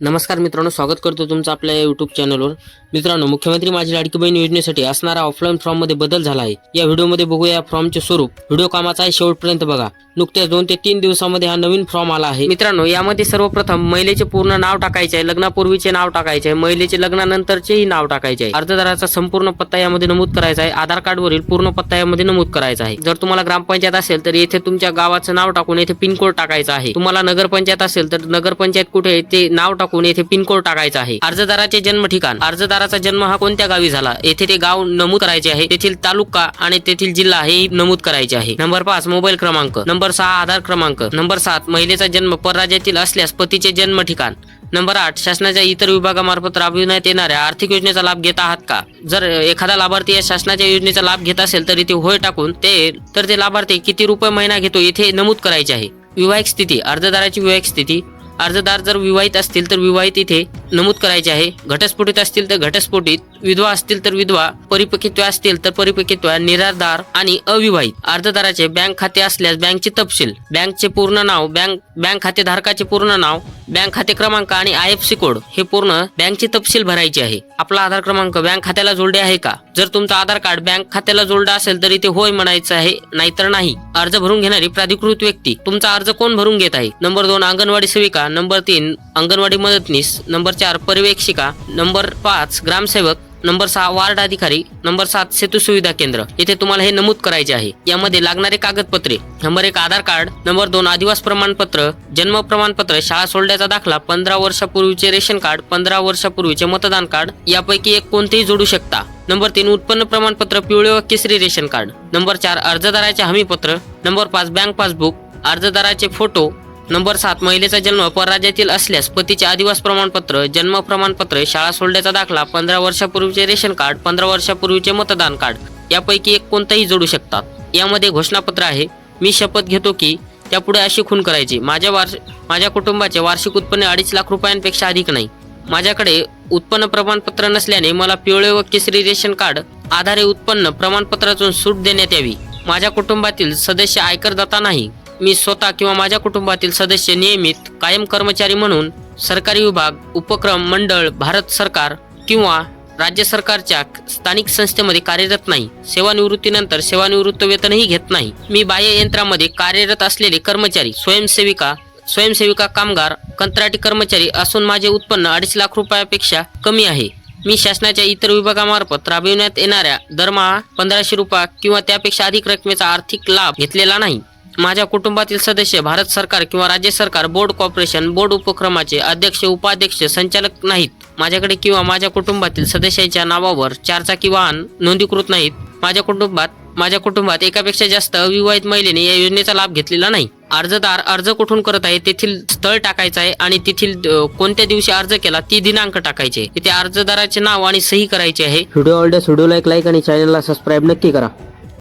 नमस्कार मित्रांनो स्वागत करतो तुमचं आपल्या युट्यूब चॅनलवर मित्रांनो मुख्यमंत्री माझी लाडकी बहीण योजनेसाठी असणारा ऑफलाईन फॉर्ममध्ये बदल झाला आहे. या व्हिडिओमध्ये बघूया या फॉर्मचे स्वरूप. व्हिडिओ कामाचा आहे शेवटपर्यंत बघा. नुकत्याच दोन ते तीन दिवसामध्ये हा नवीन फॉर्म आला आहे. मित्रांनो यामध्ये सर्वप्रथम महिलेचे पूर्ण नाव टाकायचे आहे लग्नापूर्वीचे नाव टाकायचे आहे महिलेचे लग्नानंतरचेही नाव टाकायचे आहे. अर्जदाराचा संपूर्ण पत्ता यामध्ये नमूद करायचा आहे आधार कार्ड वरील पूर्ण पत्ता यामध्ये नमूद करायचा आहे. जर तुम्हाला ग्रामपंचायत असेल तर येथे तुमच्या गावाचं नाव टाकून येथे पिनकोड टाकायचा आहे. तुम्हाला नगरपंचायत असेल तर नगरपंचायत कुठे ते नाव टाकून येथे पिनकोड टाकायचा आहे. अर्जदाराचे जन्म ठिकाण. अर्जदाराचा जन्म हा कोणत्या गावी झाला? येथे ते गाव नमूद करायचे आहे. तेथील तालुका आणि तेथील जिल्हा हे नमूद करायचे आहे. नंबर पाच मोबाईल क्रमांक. नंबर सहा आधार क्रमांक. नंबर सात महिलेचा जन्म परराज्यातील असल्यास पतीचे जन्म ठिकाण. नंबर आठ शासनाच्या इतर विभागामार्फत राबविण्यात येणाऱ्या आर्थिक योजनेचा लाभ घेत आहात का? जर एखादा लाभार्थी या शासनाच्या योजनेचा लाभ घेत असेल तर इथे होय टाकून ते तर ते लाभार्थी किती रुपये महिना घेतो येथे नमूद करायचे आहे. विवाहिक स्थिती. अर्जदाराची विवाहिक स्थिती. अर्जदार जर विवाहित असतील तर विवाहित इथे नमूद करायचे आहे. घटस्फोटित असतील तर घटस्फोटित विधवा असतील तर विधवा परिपक्वत्व असतील तर परिपक्वत्व निराधार आणि अविवाहित. अर्जदाराचे बँक खाते असल्यास बँकचे तपशील बँकचे पूर्ण नाव बँक बँक खातेधारकाचे पूर्ण नाव बँक खाते क्रमांक आणि आय एफ सी कोड हे पूर्ण बँकचे तपशील भरायचे आहे. आपला आधार क्रमांक बँक खात्याला जोडले आहे का? जर तुमचा आधार कार्ड बँक खात्याला जोडला असेल तर इथे होय म्हणायचं आहे नाहीतर नाही. अर्ज भरून घेणारी प्राधिकृत व्यक्ती. तुमचा अर्ज कोण भरून घेत आहे? नंबर दोन अंगणवाडी सेविका. नंबर तीन अंगणवाडी मदतनीस. नंबर चार पर्यवेक्षिका नंबर पाच ग्रामसेवक नंबर सहा वार्ड अधिकारी नंबर सात सेतू सुविधा केंद्र. येथे तुम्हाला हे नमूद करायचे आहे. यामध्ये लागणारे कागदपत्रे नंबर एक आधार कार्ड नंबर दोन आदिवास प्रमाणपत्र जन्म प्रमाणपत्र शाळा सोडल्याचा दाखला पंधरा वर्षापूर्वीचे रेशन कार्ड पंधरा वर्षापूर्वीचे मतदान कार्ड यापैकी एक कोणतेही जोडू शकता. नंबर तीन उत्पन्न प्रमाणपत्र पिवळे व केसरी रेशन कार्ड. नंबर चार अर्जदाराचे हमीपत्र नंबर पाच बँक पासबुक अर्जदाराचे फोटो नंबर सात महिलेचा जन्म परराज्यातील असल्यास पतीचे आदिवास प्रमाणपत्र जन्म प्रमाणपत्र शाळा सोडल्याचा दाखला पंधरा वर्षापूर्वीचे रेशन कार्ड पंधरा वर्षापूर्वीचे मतदान कार्ड यापैकी एक कोणताही जोडू शकतात. यामध्ये घोषणापत्र आहे मी शपथ घेतो की त्यापुढे अशी खून करायची. माझ्या वार्ष माझ्या कुटुंबाचे वार्षिक उत्पन्न अडीच लाख रुपयांपेक्षा अधिक नाही. माझ्याकडे उत्पन्न प्रमाणपत्र नसल्याने मला पिवळे व केसरी रेशन कार्ड आधारे उत्पन्न प्रमाणपत्रातून सूट देण्यात यावी. माझ्या कुटुंबातील सदस्य आयकरदाता नाही. मी स्वतः किंवा माझ्या कुटुंबातील सदस्य नियमित कायम कर्मचारी म्हणून सरकारी विभाग उपक्रम मंडळ भारत सरकार किंवा राज्य सरकारच्या स्थानिक संस्थेमध्ये कार्यरत नाही. सेवानिवृत्तीनंतर सेवानिवृत्त वेतनही घेत नाही. मी बाह्य यंत्रामध्ये कार्यरत असलेले कर्मचारी स्वयंसेविका स्वयंसेविका कामगार कंत्राटी कर्मचारी असून माझे उत्पन्न अडीच लाख रुपयापेक्षा कमी आहे. मी शासनाच्या इतर विभागामार्फत राबविण्यात येणाऱ्या दरमहा पंधराशे रुपये किंवा त्यापेक्षा अधिक रकमेचा आर्थिक लाभ घेतलेला नाही. माझ्या कुटुंबातील सदस्य भारत सरकार किंवा राज्य सरकार बोर्ड कॉर्पोरेशन बोर्ड उपक्रमाचे अध्यक्ष उपाध्यक्ष संचालक नाहीत. माझ्याकडे किंवा माझ्या कुटुंबातील सदस्याच्या नावावर चारचाकी वाहन नोंदीकृत नाहीत. माझ्या कुटुंबात माझ्या कुटुंबात एकापेक्षा जास्त अविवाहित महिलेने या योजनेचा लाभ घेतलेला नाही. अर्जदार अर्ज कुठून करत आहे तेथील स्थळ टाकायचं आहे आणि तेथील कोणत्या दिवशी अर्ज केला ती दिनांक टाकायचे. तिथे अर्जदाराचे नाव आणि सही करायचे आहे. व्हिडिओ आवडल्यास व्हिडिओला एक लाईक आणि चॅनलला सबस्क्राईब नक्की करा.